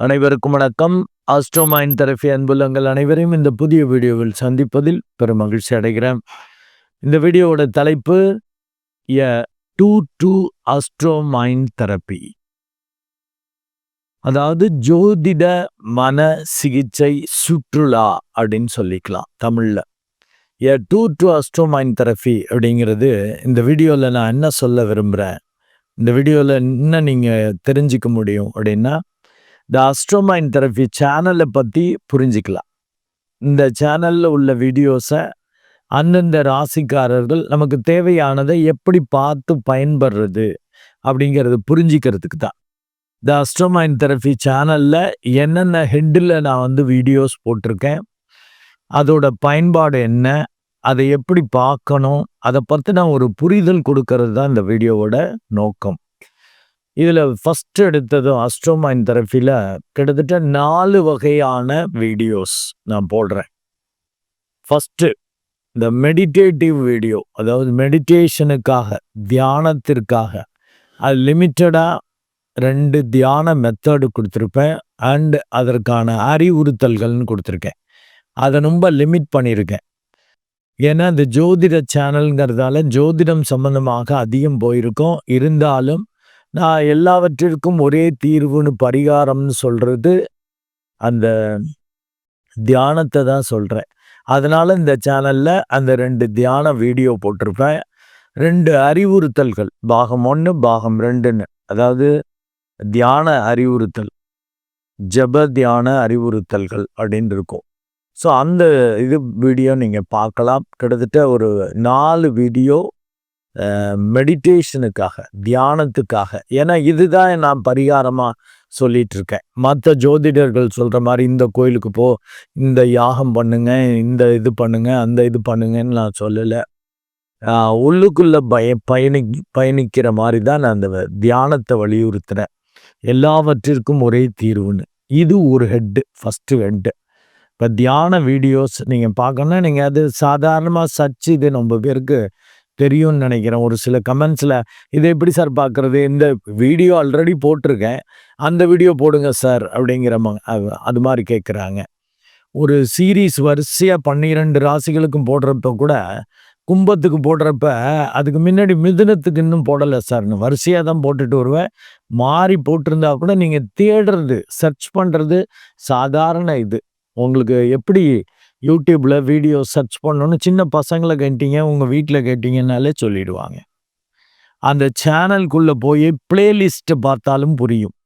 அனைவருக்கும் வணக்கம். ஆஸ்ட்ரோமைன் தெரபி அன்புள்ளங்கள் அனைவரையும் இந்த புதிய வீடியோவில் சந்திப்பதில் பெரும் மகிழ்ச்சி அடைகிறேன். இந்த வீடியோவோட தலைப்பு A to two Astromind therapy. அதாவது ஜோதிட மன சிகிச்சை சுற்றுலா அப்படின்னு சொல்லிக்கலாம் தமிழில். A to two Astromind therapy அப்படிங்கிறது இந்த வீடியோவில் நான் என்ன சொல்ல விரும்புகிறேன் இந்த வீடியோவில் என்ன நீங்கள் தெரிஞ்சிக்க முடியும் அப்படின்னா த அஸ்ட்ரோமைன் தெரப்பி சேனலை பற்றி புரிஞ்சிக்கலாம். இந்த சேனலில் உள்ள வீடியோஸை அந்தந்த ராசிக்காரர்கள் நமக்கு தேவையானதை எப்படி பார்த்து பயன்படுறது அப்படிங்கிறது புரிஞ்சிக்கிறதுக்கு தான். த அஸ்ட்ரோமைன் தெரப்பி சேனலில் என்னென்ன ஹெட்டில் நான் வந்து வீடியோஸ் போட்டிருக்கேன் அதோட பயன்பாடு என்ன அதை எப்படி பார்க்கணும் அதை பற்றி நான் ஒரு புரிதல் கொடுக்கறது தான் இந்த வீடியோவோட நோக்கம். இதில் ஃபஸ்ட் எடுத்ததும் அஸ்ட்ரோமைன் தெரப்பியில் கிட்டத்தட்ட நாலு வகையான வீடியோஸ் நான் போடுறேன். ஃபஸ்ட்டு இந்த மெடிடேட்டிவ் வீடியோ அதாவது மெடிடேஷனுக்காக தியானத்திற்காக. அது லிமிட்டடாக ரெண்டு தியான மெத்தடு கொடுத்துருப்பேன் அண்டு அதற்கான அறிவுறுத்தல்கள்னு கொடுத்துருக்கேன். அதை ரொம்ப லிமிட் பண்ணியிருக்கேன். ஏன்னா இந்த ஜோதிட சேனல்ங்கிறதால ஜோதிடம் சம்பந்தமாக அதிகம் போயிருக்கோம். இருந்தாலும் நான் எல்லாவற்றிற்கும் ஒரே தீர்வுன்னு பரிகாரம்னு சொல்கிறது அந்த தியானத்தை தான் சொல்கிறேன் அதனால் இந்த சேனலில் அந்த ரெண்டு தியான வீடியோ போட்டிருப்பேன். ரெண்டு அறிவுறுத்தல்கள் பாகம் ஒன்று பாகம் ரெண்டுன்னு. அதாவது தியான அறிவுறுத்தல் ஜப தியான அறிவுறுத்தல்கள் அப்படின்னு இருக்கும். ஸோ அந்த இது வீடியோ நீங்கள் பார்க்கலாம். கிட்டத்தட்ட ஒரு நாலு வீடியோ மெடிடேஷனுக்காக தியானத்துக்காக. ஏன்னா இதுதான் நான் பரிகாரமாக சொல்லிட்டு இருக்கேன் மற்ற ஜோதிடர்கள் சொல்கிற மாதிரி இந்த கோயிலுக்கு போ இந்த யாகம் பண்ணுங்க இந்த இது பண்ணுங்க அந்த இது பண்ணுங்கன்னு நான் சொல்லலை. உள்ளுக்குள்ளே பய பயணி பயணிக்கிற மாதிரி தான் நான் அந்த தியானத்தை வலியுறுத்துகிறேன் எல்லாவற்றிற்கும் ஒரே தீர்வுன்னு. இது ஒரு ஹெட்டு ஃபஸ்ட்டு ஹெட்டு. இப்போ தியான வீடியோஸ் நீங்கள் பார்க்கணுன்னா நீங்கள் அது சாதாரணமாக சர்ச் இது ரொம்ப பேருக்கு தெரியும்னு நினைக்கிறேன். ஒரு சில கமெண்ட்ஸில் இதை எப்படி சார் பார்க்குறது? இந்த வீடியோ ஆல்ரெடி போட்டிருக்கேன். அந்த வீடியோ போடுங்க சார் அப்படிங்கிற அது மாதிரி கேட்குறாங்க ஒரு சீரீஸ் வரிசையாக பன்னிரெண்டு ராசிகளுக்கும் போடுறப்ப கூட கும்பத்துக்கு போடுறப்ப அதுக்கு முன்னாடி மிதுனத்துக்கு இன்னும் போடலை சார்னு வரிசையாக தான் போட்டுட்டு வருவேன். மாறி போட்டிருந்தா கூட நீங்கள் தேடுறது சர்ச் பண்ணுறது சாதாரண இது. உங்களுக்கு எப்படி யூடியூப்பில் வீடியோ சர்ச் பண்ணணும்னு சின்ன பசங்களை கேட்டீங்க உங்கள் வீட்டில் கேட்டீங்கன்னாலே சொல்லிடுவாங்க. அந்த சேனல்குள்ளே போய் பிளேலிஸ்ட்டை பார்த்தாலும் புரியும்.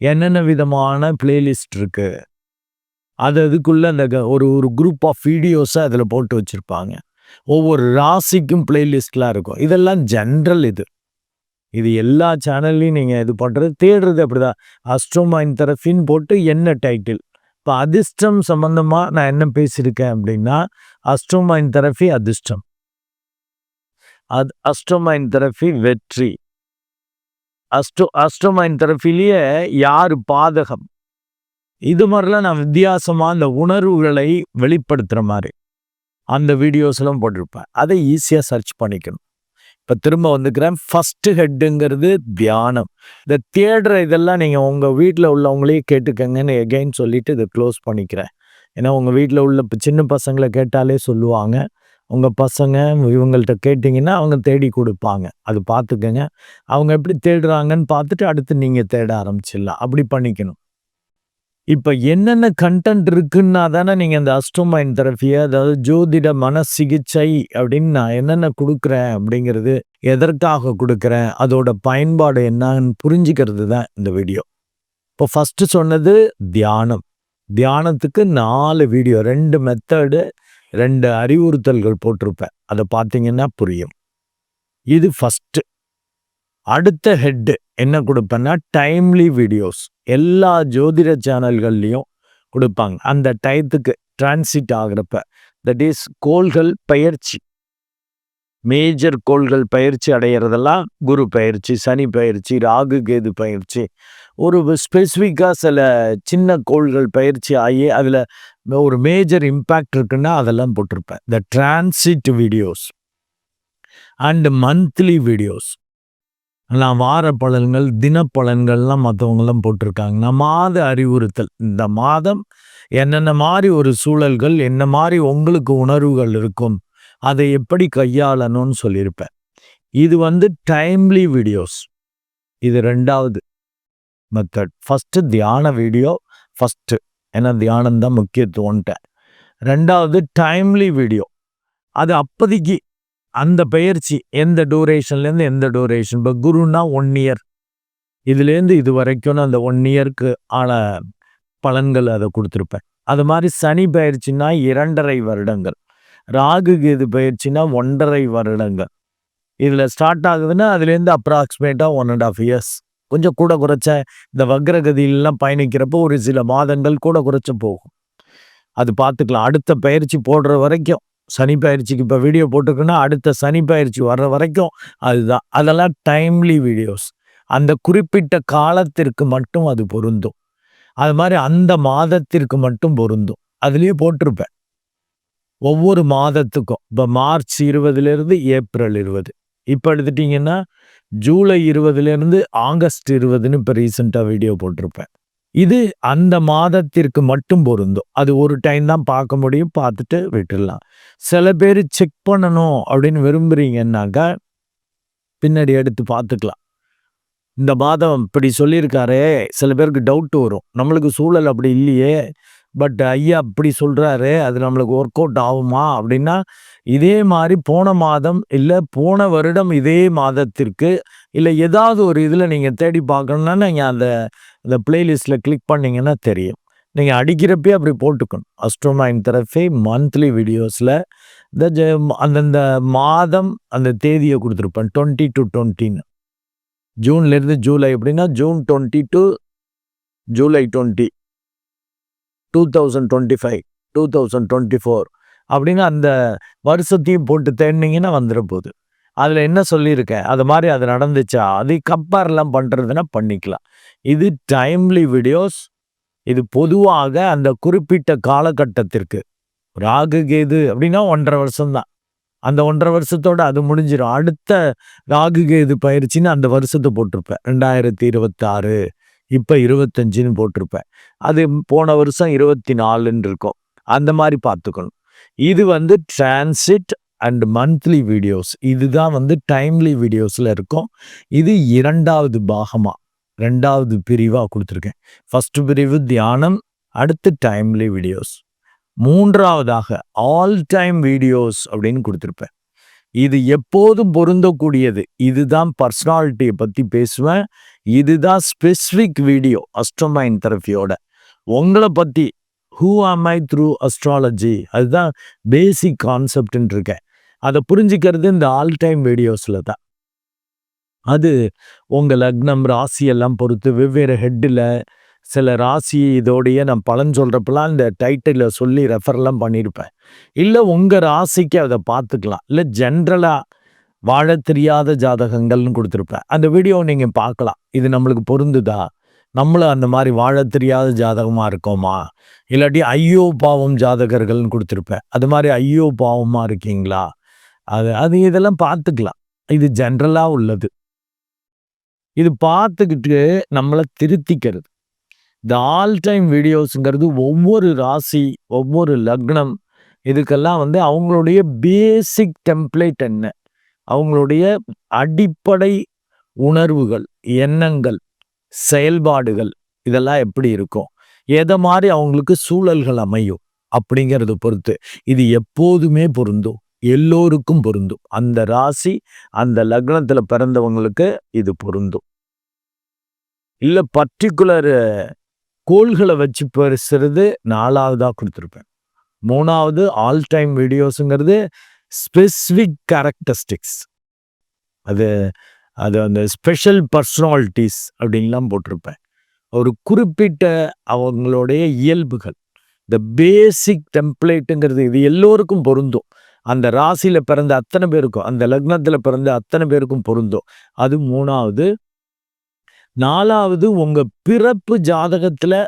என்னென்ன விதமான பிளேலிஸ்ட் இருக்குது அது அதுக்குள்ளே அந்த ஒரு ஒரு குரூப் ஆஃப் வீடியோஸை அதில் போட்டு வச்சுருப்பாங்க. ஒவ்வொரு ராசிக்கும் பிளேலிஸ்ட்லாம் இருக்கும். இதெல்லாம் ஜென்ரல் இது. இது எல்லா சேனல்லையும் நீங்கள் இது பண்ணுறது தேடுறது அப்படிதான். அஸ்ட்ரோமைன் தெரஃபின்னு போட்டு என்ன டைட்டில் இப்போ அதிர்ஷ்டம் சம்மந்தமாக நான் என்ன பேசியிருக்கேன் அப்படின்னா அஸ்ட்ரோமைன் தெரபி அதிர்ஷ்டம். அது அஸ்ட்ரோமைன் தெரபி வெற்றி. அஸ்ட்ரோ அஸ்ட்ரோமைன் தெரப்பிலேயே யார் பாதகம்? இது மாதிரிலாம் நான் வித்தியாசமாக அந்த உணர்வுகளை வெளிப்படுத்துகிற மாதிரி அந்த வீடியோஸ்லாம் போட்டிருப்பேன். அதை ஈஸியாக சர்ச் பண்ணிக்கணும். இப்போ திரும்ப வந்துக்கிறேன். ஃபஸ்ட்டு ஹெட்டுங்கிறது தியானம். இந்த தேடுற இதெல்லாம் நீங்கள் உங்கள் வீட்டில் உள்ளவங்களே கேட்டுக்கங்கன்னு எகைன் சொல்லிவிட்டு இதை க்ளோஸ் பண்ணிக்கிறேன். ஏன்னா உங்கள் வீட்டில் உள்ள சின்ன பசங்களை கேட்டாலே சொல்லுவாங்க. உங்கள் பசங்க இவங்கள்ட்ட கேட்டிங்கன்னா அவங்க தேடி கொடுப்பாங்க. அது பார்த்துக்கங்க. அவங்க எப்படி தேடுறாங்கன்னு பார்த்துட்டு அடுத்து நீங்கள் தேட ஆரம்பிச்சிடலாம். அப்படி பண்ணிக்கணும். இப்போ என்னென்ன கண்டென்ட் இருக்குன்னா தானே நீங்கள் அந்த அஸ்ட்ரோமைன் தெரப்பியை அதாவது ஜோதிட மன சிகிச்சை அப்படின்னு நான் என்னென்ன கொடுக்குறேன் அப்படிங்கிறது எதற்காக கொடுக்குறேன் அதோட பயன்பாடு என்னன்னு புரிஞ்சுக்கிறது தான் இந்த வீடியோ இப்போ ஃபஸ்ட்டு சொன்னது தியானம். தியானத்துக்கு நாலு வீடியோ ரெண்டு மெத்தடு ரெண்டு அறிவுறுத்தல்கள் போட்டிருப்பேன். அதை பார்த்தீங்கன்னா புரியும். இது ஃபஸ்ட்டு அடுத்த ஹெட்டு என்ன கொடுப்பேன்னா டைம்லி வீடியோஸ் எல்லா ஜோதிட சேனல்கள்லையும் கொடுப்பாங்க. அந்த டயத்துக்கு டிரான்சிட் ஆகிறப்ப. தட் இஸ் கோள்கள் பயிற்சி. மேஜர் கோள்கள் பயிற்சி அடையிறதெல்லாம் குரு பயிற்சி சனி பயிற்சி ராகு கேது பயிற்சி. ஒரு ஸ்பெசிஃபிக்காக சில சின்ன கோள்கள் பயிற்சி ஆகி அதில் ஒரு மேஜர் இம்பேக்ட் இருக்குன்னா அதெல்லாம் போட்டிருப்பேன். The transit videos and monthly videos நான் வார பலன்கள் தினப்பலன்கள்லாம் மற்றவங்களாம் போட்டிருக்காங்க. நான் மாத அறிவுறுத்தல். இந்த மாதம் என்னென்ன மாதிரி ஒரு சூழல்கள் என்ன மாதிரி உங்களுக்கு உணர்வுகள் இருக்கும் அதை எப்படி கையாளணும்னு சொல்லியிருப்பேன். இது வந்து டைம்லி வீடியோஸ் இது ரெண்டாவது மெத்தட் ஃபஸ்ட்டு தியான வீடியோ ஃபஸ்ட்டு ஏன்னா தியானம் தான் முக்கியத்துவன்ட்டேன் ரெண்டாவது டைம்லி வீடியோ அது அப்போதைக்கு அந்த பயிற்சி எந்த டூரேஷன்லேருந்து எந்த டூரேஷன் இப்போ குருன்னா ஒன் இயர் இதுலேருந்து இது வரைக்கும் அந்த ஒன் இயருக்கு ஆன பலன்கள் அதை கொடுத்துருப்பேன். அது மாதிரி சனி பயிற்சின்னா இரண்டரை வருடங்கள். ராகு கேது பயிற்சினா ஒன்றரை வருடங்கள். இதில் ஸ்டார்ட் ஆகுதுன்னா அதுலேருந்து அப்ராக்சிமேட்டாக ஒன் அண்ட் ஆஃப் இயர்ஸ் கொஞ்சம் கூட குறைச்ச இந்த வக்ரகதியிலலாம் பயணிக்கிறப்போ ஒரு சில மாதங்கள் கூட குறைச்ச போகும். அது பார்த்துக்கலாம் அடுத்த பயிற்சி போடுற வரைக்கும் சனி பயிற்சிக்கு இப்போ வீடியோ போட்டிருக்குன்னா அடுத்த சனி பயிற்சி வர்ற வரைக்கும் அதுதான். அதெல்லாம் டைம்லி வீடியோஸ் அந்த குறிப்பிட்ட காலத்திற்கு மட்டும் அது பொருந்தும். அது மாதிரி அந்த மாதத்திற்கு மட்டும் பொருந்தும். அதுலேயே போட்டிருப்பேன். ஒவ்வொரு மாதத்துக்கும். இப்போ மார்ச் இருபதுலேருந்து ஏப்ரல் இருபது. இப்போ எடுத்துட்டிங்கன்னா ஜூலை இருபதுலேருந்து ஆகஸ்ட் இருபதுன்னு இப்போ ரீசெண்டாக வீடியோ போட்டிருப்பேன். இது அந்த மாதத்திற்கு மட்டும் பொருந்தும். அது ஒரு டைம் தான் பார்க்க முடியும் பார்த்துட்டு விட்டுடலாம். சில பேர் செக் பண்ணணும் அப்படின்னு விரும்புகிறீங்கன்னாக்கா பின்னாடி எடுத்து பார்த்துக்கலாம். இந்த மாதம் இப்படி சொல்லியிருக்காரே சில பேருக்கு டவுட் வரும். நம்மளுக்கு சூழல் அப்படி இல்லையே பட் ஐயா அப்படி சொல்கிறாரு அது நம்மளுக்கு ஒர்க் அவுட் ஆகுமா அப்படின்னா இதே மாதிரி போன மாதம் இல்லை போன வருடம் இதே மாதத்திற்கு இல்லை ஏதாவது ஒரு இதில் நீங்கள் தேடி பார்க்கணுன்னா நீங்கள் அந்த இந்த பிளேலிஸ்ட்டில் கிளிக் பண்ணிங்கன்னா தெரியும். நீங்கள் அடிக்கிறப்பே அப்படி போட்டுக்கணும். அஸ்ட்ரோமைன் தெரப்பி மந்த்லி வீடியோஸில் இந்த அந்தந்த மாதம் அந்த தேதியை கொடுத்துருப்பேன். டுவெண்ட்டி டு டுவெண்ட்டின்னு ஜூன்லேருந்து ஜூலை அப்படின்னா June twenty to July twenty two thousand twenty five two thousand twenty four அப்படின்னு அந்த வருஷத்தையும் போட்டு தேடினீங்கன்னா வந்துட போகுது அதில் என்ன சொல்லியிருக்கேன்? அது மாதிரி அது நடந்துச்சா? அது கம்பேர்லாம் பண்ணுறதுன்னா பண்ணிக்கலாம். இது டைம்லி வீடியோஸ் இது பொதுவாக அந்த குறிப்பிட்ட காலகட்டத்திற்கு. ராகு கேது அப்படின்னா ஒன்றரை வருஷம்தான். அந்த ஒன்றரை வருஷத்தோட அது முடிஞ்சிடும் அடுத்த ராகு கேது பயிற்சின்னு அந்த வருஷத்தை போட்டிருப்பேன். ரெண்டாயிரத்தி இருபத்தாறு இப்போ இருபத்தஞ்சுன்னு போட்டிருப்பேன். அது போன வருஷம் இருபத்தி நாலுன்னு இருக்கும். அந்த மாதிரி பார்த்துக்கணும். இது வந்து டிரான்சிட் அண்ட் மந்த்லி வீடியோஸ் இதுதான் வந்து டைம்லி வீடியோஸில் இருக்கும். இது இரண்டாவது பாகமாக ரெண்டாவது பிரிவாக கொடுத்துருக்கேன். ஃபஸ்ட்டு பிரிவு தியானம் அடுத்து டைம்லி வீடியோஸ் மூன்றாவதாக ஆல் டைம் வீடியோஸ் அப்படின்னு கொடுத்துருப்பேன். இது எப்போதும் பொருந்தக்கூடியது. இதுதான் பர்சனாலிட்டியை பற்றி பேசுவேன். இதுதான் ஸ்பெசிஃபிக் வீடியோ அஸ்ட்ரோமைன் தெரப்பியோட. உங்களை பற்றி ஹூ ஆம் ஐ த்ரூ அஸ்ட்ராலஜி அதுதான் பேசிக் கான்செப்ட்னு இருக்கேன். அதை புரிஞ்சுக்கிறது இந்த ஆல் டைம் வீடியோஸில் தான். அது உங்கள் லக்னம் ராசியெல்லாம் பொறுத்து வெவ்வேறு ஹெட்டில் சில ராசி இதோடைய நான் பலன் சொல்கிறப்பெல்லாம் இந்த டைட்டிலில் சொல்லி ரெஃபர்லாம் பண்ணியிருப்பேன் இல்லை உங்கள் ராசிக்கு அதை பார்த்துக்கலாம். இல்லை ஜென்ரலாக வாழ தெரியாத ஜாதகங்கள்னு கொடுத்துருப்பேன். அந்த வீடியோ நீங்கள் பார்க்கலாம். இது நம்மளுக்கு பொருந்துதா? நம்மளும் அந்த மாதிரி வாழ தெரியாத ஜாதகமாக இருக்கோமா? இல்லாட்டி ஐயோ பாவம் ஜாதகர்கள்னு கொடுத்துருப்பேன். அது மாதிரி ஐயோ பாவமாக இருக்கீங்களா? அது அது இதெல்லாம் பார்த்துக்கலாம். இது ஜென்ரலாக உள்ளது. இது பார்த்துக்கிட்டு நம்மளை திருத்திக்கிறது. இந்த ஆல் டைம் வீடியோஸுங்கிறது ஒவ்வொரு ராசி ஒவ்வொரு லக்னம் இதுக்கெல்லாம் வந்து அவங்களுடைய பேசிக் டெம்ப்ளேட் என்ன? அவங்களுடைய அடிப்படை உணர்வுகள் எண்ணங்கள் செயல்பாடுகள் இதெல்லாம் எப்படி இருக்கும்? எதை மாதிரி அவங்களுக்கு சூழல்கள் அமையும்? அப்படிங்கிறத பொறுத்து இது எப்போதுமே பொருந்தும். எல்லோருக்கும் பொருந்தும். அந்த ராசி அந்த லக்னத்தில் பிறந்தவங்களுக்கு இது பொருந்தும். இல்லை பர்டிகுலர் கோள்களை வச்சு பேசுறது நாலாவதாக கொடுத்துருப்பேன். மூணாவது ஆல் டைம் வீடியோஸுங்கிறது ஸ்பெசிஃபிக் கேரக்டரிஸ்டிக்ஸ் அது அது அந்த ஸ்பெஷல் பர்சனாலிட்டிஸ் அப்படின்லாம் போட்டிருப்பேன். ஒரு குறிப்பிட்ட அவங்களுடைய இயல்புகள். இந்த பேசிக் டெம்ப்ளேட்டுங்கிறது இது எல்லோருக்கும் பொருந்தும். அந்த ராசியில் பிறந்த அத்தனை பேருக்கும் அந்த லக்னத்தில் பிறந்த அத்தனை பேருக்கும் பொருந்தும். அது மூணாவது. நாலாவது உங்கள் பிறப்பு ஜாதகத்தில்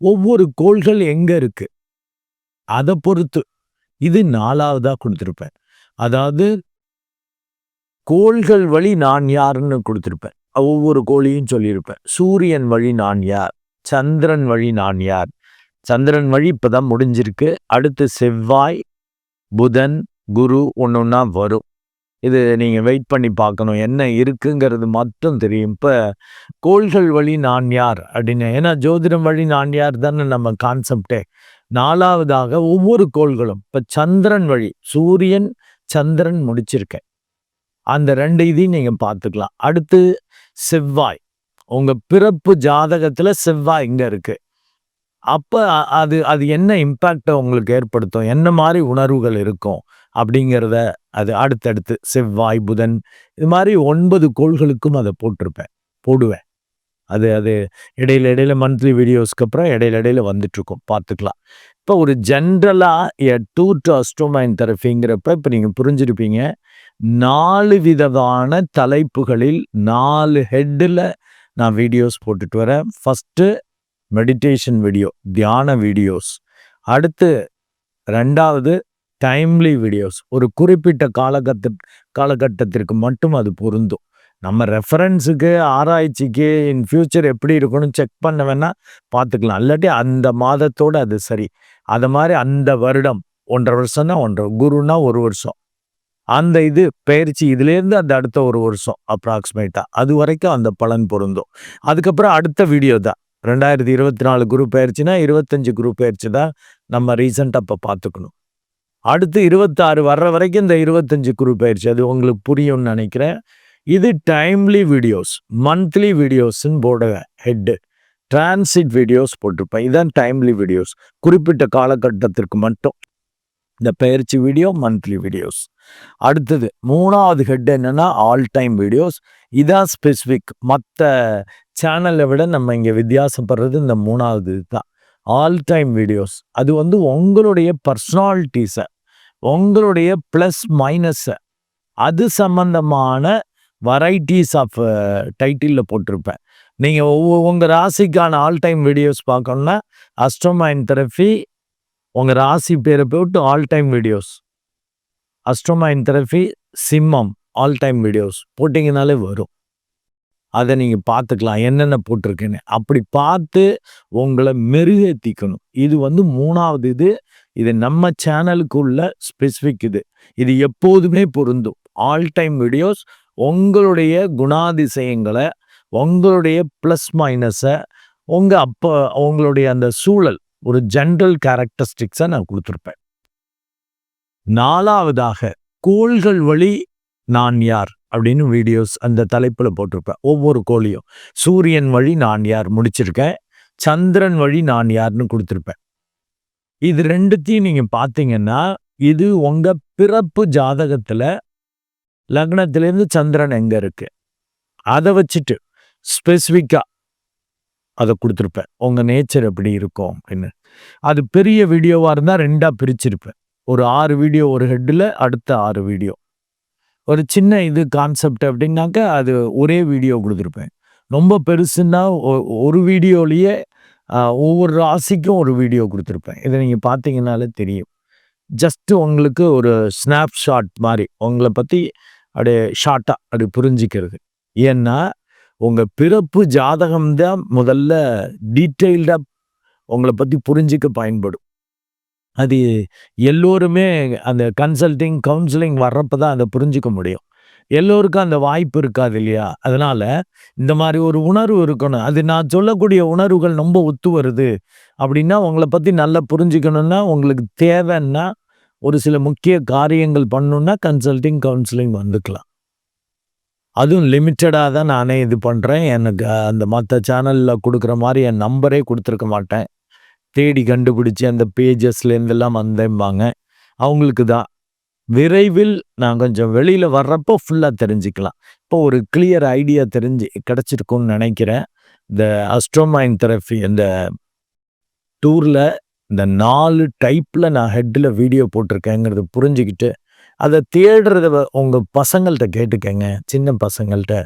ஒவ்வொரு கோள்கள் எங்கே இருக்குது அதை பொறுத்து. இது நாலாவதாக கொடுத்துருப்பேன். அதாவது கோள்கள் வழி நான் யாருன்னு கொடுத்துருப்பேன். ஒவ்வொரு கோழியும் சொல்லியிருப்பேன். சூரியன் வழி நான் யார்? சந்திரன் வழி நான் யார்? சந்திரன் வழி இப்போ தான் முடிஞ்சிருக்கு. அடுத்து செவ்வாய் புதன் குரு ஒன்று ஒன்றா வரும். இது நீங்கள் வெயிட் பண்ணி பார்க்கணும். என்ன இருக்குங்கிறது மட்டும் தெரியும். இப்போ கோள்கள் வழி நான் யார் அப்படின்னு? ஏன்னா ஜோதிடம் வழி நான் யார் தானே நம்ம கான்செப்டே நாலாவதாக ஒவ்வொரு கோள்களும். இப்போ சந்திரன் வழி சூரியன் சந்திரன் முடிச்சிருக்கேன். அந்த ரெண்டு இதையும் நீங்கள் பார்த்துக்கலாம். அடுத்து செவ்வாய். உங்கள் பிறப்பு ஜாதகத்தில் செவ்வாய் இங்கே இருக்குது அப்போ அது அது என்ன இம்பேக்டை உங்களுக்கு ஏற்படுத்தும்? என்ன மாதிரி உணர்வுகள் இருக்கும்? அப்படிங்கிறத அது அடுத்தடுத்து செவ்வாய் புதன் இது மாதிரி ஒன்பது கோள்களுக்கும் அதை போட்டிருப்பேன் போடுவேன். அது அது இடையில இடையில மந்த்லி வீடியோஸ்க்கு அப்புறம் இடையில இடையில வந்துட்டுருக்கோம். பார்த்துக்கலாம். இப்போ ஒரு ஜென்ரலாக எ டூ டு அஸ்ட்ரோமைன் தெரப்பிங்கிறப்ப இப்போ நீங்கள் புரிஞ்சிருப்பீங்க நாலு விதமான தலைப்புகளில் நாலு ஹெட்டில் நான் வீடியோஸ் போட்டுட்டு வரேன். ஃபஸ்ட்டு மெடிடேஷன் வீடியோ தியான வீடியோஸ் அடுத்து ரெண்டாவது டைம்லி வீடியோஸ் ஒரு குறிப்பிட்ட காலகட்ட காலகட்டத்திற்கு மட்டும் அது பொருந்தும். நம்ம ரெஃபரன்ஸுக்கு ஆராய்ச்சிக்கு இன் ஃபியூச்சர் எப்படி இருக்கணும்னு செக் பண்ண வேணால் பார்த்துக்கலாம். இல்லாட்டி அந்த மாதத்தோடு அது சரி. அது மாதிரி அந்த வருடம் ஒன்றரை வருஷம்னா ஒன்றரை குருன்னா ஒரு வருஷம். அந்த இது பயிற்சி இதுலேருந்து அந்த அடுத்த ஒரு வருஷம் அப்ராக்சிமேட்டாக அது வரைக்கும் அந்த பலன் பொருந்தும். அதுக்கப்புறம் அடுத்த வீடியோ தான். ரெண்டாயிரத்தி இருபத்தி நாலு குரூப் பயிற்சினா இருபத்தஞ்சு குரூப் பயிற்சி தான் நம்ம ரீசெண்டாக இப்போ பார்த்துக்கணும். அடுத்து இருபத்தாறு வர்ற வரைக்கும் இந்த இருபத்தஞ்சு குரூப் பயிற்சி அது உங்களுக்கு புரியும்னு நினைக்கிறேன். இது டைம்லி வீடியோஸ் மந்த்லி வீடியோஸ்ன்னு போடுங்க ஹெட்டு டிரான்சிட் வீடியோஸ் போட்டிருப்பேன். இதுதான் டைம்லி வீடியோஸ் குறிப்பிட்ட காலகட்டத்திற்கு மட்டும். இந்த பயிற்சி வீடியோ மந்த்லி வீடியோஸ் அடுத்தது மூணாவது ஹெட் என்னன்னா ஆல் டைம் வீடியோஸ் இதான் ஸ்பெசிஃபிக் மற்ற சேனலை விட நம்ம இங்கே வித்தியாசப்படுறது இந்த மூணாவது தான் ஆல் டைம் வீடியோஸ் அது வந்து உங்களுடைய பர்சனாலிட்டிஸை உங்களுடைய ப்ளஸ் மைனஸ் அது சம்பந்தமான வெரைட்டிஸ் ஆஃப் டைட்டிலில் போட்டிருப்பேன். நீங்கள் ஒவ்வொரு உங்கள் ராசிக்கான ஆல் டைம் வீடியோஸ் பார்க்கணுன்னா அஸ்ட்ரோமைன் தெரப்பி உங்கள் ராசி பேரை போட்டு all time videos Astromind therapy சிம்மம் ஆல் டைம் வீடியோஸ் போட்டிங்கனாலே வரும். அதை நீங்கள் பார்த்துக்கலாம் என்னென்ன போட்டிருக்குன்னு. அப்படி பார்த்து உங்களை மெருகேற்றிக்கணும் இது வந்து மூணாவது இது. இது நம்ம சேனலுக்கு உள்ள ஸ்பெசிஃபிக் இது. இது எப்போதுமே பொருந்தும். ஆல் டைம் வீடியோஸ் உங்களுடைய குணாதிசயங்களை உங்களுடைய ப்ளஸ் மைனஸை உங்கள் அப்போ உங்களுடைய அந்த சூழல் ஒரு ஜென்ரல் கேரக்டரிஸ்டிக்ஸை நான் கொடுத்துருப்பேன். நாலாவதாக கோள்கள் வழி நான் யார்? அப்படின்னு வீடியோஸ் அந்த தலைப்பில் போட்டிருப்பேன். ஒவ்வொரு கோழியும். சூரியன் வழி நான் யார் முடிச்சிருக்கேன். சந்திரன் வழி நான் யார்னு கொடுத்துருப்பேன். இது ரெண்டுத்தையும் நீங்கள் பார்த்தீங்கன்னா இது உங்கள் பிறப்பு ஜாதகத்தில் லக்னத்திலேருந்து சந்திரன் எங்கே இருக்குது அதை வச்சுட்டு ஸ்பெசிஃபிக்காக அதை கொடுத்துருப்பேன். உங்கள் நேச்சர் எப்படி இருக்கும் அப்படின்னு. அது பெரிய வீடியோவாக இருந்தால் ரெண்டாக பிரிச்சிருப்பேன். ஒரு ஆறு வீடியோ ஒரு ஹெட்டில் அடுத்த ஆறு வீடியோ ஒரு சின்ன இது கான்செப்ட் அப்படின்னாக்கா அது ஒரே வீடியோ கொடுத்துருப்பேன். ரொம்ப பெருசுன்னா ஒரு வீடியோலேயே ஒவ்வொரு ராசிக்கும் ஒரு வீடியோ கொடுத்துருப்பேன். இதை நீங்கள் பார்த்தீங்கனாலே தெரியும். ஜஸ்ட்டு உங்களுக்கு ஒரு ஸ்னாப்ஷாட் மாதிரி உங்களை பற்றி அப்படியே ஷார்ட்டாக அப்படி புரிஞ்சிக்கிறது. ஏன்னா உங்கள் பிறப்பு ஜாதகம் தான் முதல்ல டீட்டெயில்டாக உங்களை பற்றி புரிஞ்சிக்க பயன்படும். அது எல்லோருமே அந்த கன்சல்டிங் கவுன்சிலிங் வர்றப்போ தான் அதை புரிஞ்சிக்க முடியும். எல்லோருக்கும் அந்த வாய்ப்பு இருக்காது இல்லையா? அதனால் இந்த மாதிரி ஒரு உணர்வு இருக்கணும். அது நான் சொல்லக்கூடிய உணர்வுகள் ரொம்ப ஒத்து வருது அப்படின்னா உங்களை பற்றி நல்லா புரிஞ்சுக்கணுன்னா உங்களுக்கு தேவைன்னா ஒரு சில முக்கிய காரியங்கள் பண்ணணுன்னா கன்சல்டிங் கவுன்சிலிங் வந்துக்கலாம். அதுவும் லிமிட்டடாக தான் நானே இது பண்ணுறேன் எனக்கு அந்த மற்ற சேனலில் கொடுக்குற மாதிரி என் நம்பரே கொடுத்துருக்க மாட்டேன். தேடி கண்டுபிடிச்சி அந்த பேஜஸ்லேருந்தெல்லாம் வந்தேம்பாங்க. அவங்களுக்கு தான் விரைவில் நான் கொஞ்சம் வெளியில் வர்றப்போ ஃபுல்லாக தெரிஞ்சுக்கலாம். இப்போ ஒரு கிளியர் ஐடியா தெரிஞ்சு கிடச்சிருக்கும்னு நினைக்கிறேன். இந்த அஸ்ட்ரோமைன் தெரப்பி இந்த டூரில் இந்த நாலு டைப்பில் நான் ஹெட்டில் வீடியோ போட்டிருக்கேங்கிறத புரிஞ்சுக்கிட்டு அதை தேடுறத உங்கள் பசங்கள்கிட்ட கேட்டுக்கங்க. சின்ன பசங்கள்கிட்ட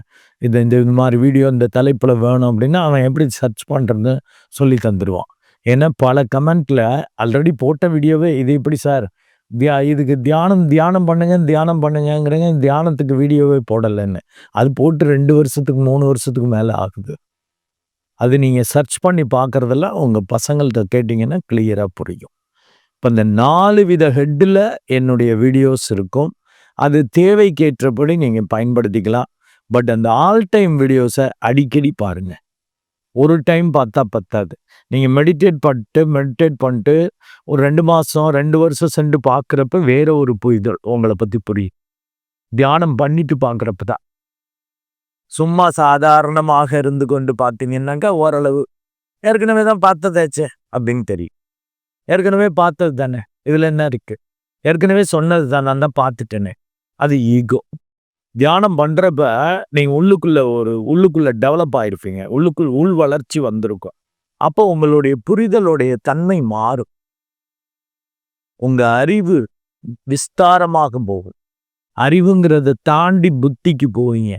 இது இந்த இது மாதிரி வீடியோ இந்த தலைப்பில் வேணும் அப்படின்னா அவன் எப்படி சர்ச் பண்ணுறதுன்னு சொல்லி தந்துடுவான் ஏன்னா பல கமெண்ட்டில் ஆல்ரெடி போட்ட வீடியோவே இது இப்படி சார். தியா இதுக்கு தியானம் தியானம் பண்ணுங்க தியானம் பண்ணுங்கங்கிறங்க தியானத்துக்கு வீடியோவே போடலைன்னு. அது போட்டு ரெண்டு வருஷத்துக்கு மூணு வருஷத்துக்கு மேலே ஆகுது. அது நீங்கள் சர்ச் பண்ணி பார்க்குறதெல்லாம் உங்கள் பசங்கள்கிட்ட கேட்டிங்கன்னா கிளியராக புரியும். இப்போ இந்த நாலு வித ஹெட்டில் என்னுடைய வீடியோஸ் இருக்கும். அது தேவைக்கேற்றபடி நீங்கள் பயன்படுத்திக்கலாம். பட் அந்த ஆல் டைம் வீடியோஸை அடிக்கடி பாருங்கள் ஒரு டைம் பார்த்தா பத்தாது. நீங்கள் மெடிடேட் பண்ணிட்டு மெடிடேட் பண்ணிட்டு ஒரு ரெண்டு மாதம் ரெண்டு வருஷம் சென்று பார்க்குறப்ப வேற ஒரு புரிதல் உங்களை பற்றி புரியும். தியானம் பண்ணிட்டு பார்க்குறப்ப தான். சும்மா சாதாரணமாக இருந்து கொண்டு பார்த்தீங்கன்னாக்கா ஓரளவு ஏற்கனவே தான் பார்த்ததாச்சே அப்படின்னு தெரியும். ஏற்கனவே பார்த்தது தானே? இதில் என்ன இருக்குது ஏற்கனவே சொன்னது தான் நான் தான் பார்த்துட்டேனே. அது ஈகோ தியானம் பண்ணுறப்ப நீங்கள் உள்ளுக்குள்ள ஒரு உள்ளுக்குள்ள டெவலப் ஆகிருப்பீங்க உள்ளுக்குள் உள் வளர்ச்சி வந்திருக்கும். அப்போ உங்களுடைய புரிதலுடைய தன்மை மாறும். உங்கள் அறிவு விஸ்தாரமாக போகும். அறிவுங்கிறத தாண்டி புத்திக்கு போவீங்க.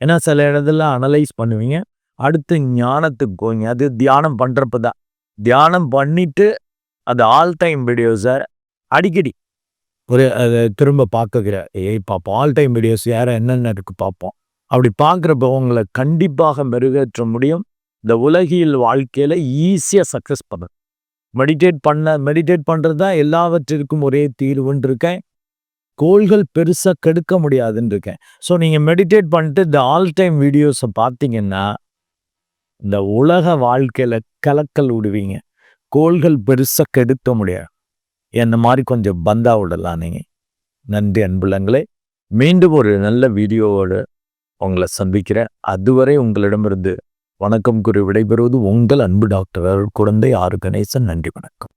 ஏன்னா சில இடத்துல அனலைஸ் பண்ணுவீங்க. அடுத்து ஞானத்துக்கு போவீங்க. அது தியானம் பண்ணுறப்ப தான் தியானம் பண்ணிட்டு அது ஆல் டைம் வீடியோஸை அடிக்கடி ஒரு அதை திரும்ப பார்க்குற ஏய் பார்ப்போம் ஆல் டைம் வீடியோஸ் யாரை என்னென்ன இருக்கு பார்ப்போம் அப்படி பார்க்குறப்ப உங்களை கண்டிப்பாக மெருகேற்ற முடியும். இந்த உலகியல் வாழ்க்கையில் ஈஸியாக சக்ஸஸ் பண்ணு. மெடிடேட் பண்ண மெடிடேட் பண்ணுறது தான் எல்லாவற்றிற்கும் ஒரே தீர்வுன்னு இருக்கேன். கோள்கள் பெருசாக கெடுக்க முடியாதுன்னு இருக்கேன். ஸோ நீங்கள் மெடிடேட் பண்ணிட்டு இந்த ஆல் டைம் வீடியோஸை பார்த்தீங்கன்னா இந்த உலக வாழ்க்கையில் கலக்கல் விடுவீங்க. கோள்கள் பெருசாக கெடுக்க முடியாது. என்ன மாதிரி கொஞ்சம் பந்தா விடலாம் நீங்கள் நன்றி அன்புலங்களே. மீண்டும் ஒரு நல்ல வீடியோவோடு உங்களை சந்திக்கிறேன். அதுவரை உங்களிடமிருந்து வணக்கம் கூறி விடைபெறுவது உங்கள் அன்பு டாக்டர் குழந்தை ஆறு கணேசன். நன்றி வணக்கம்.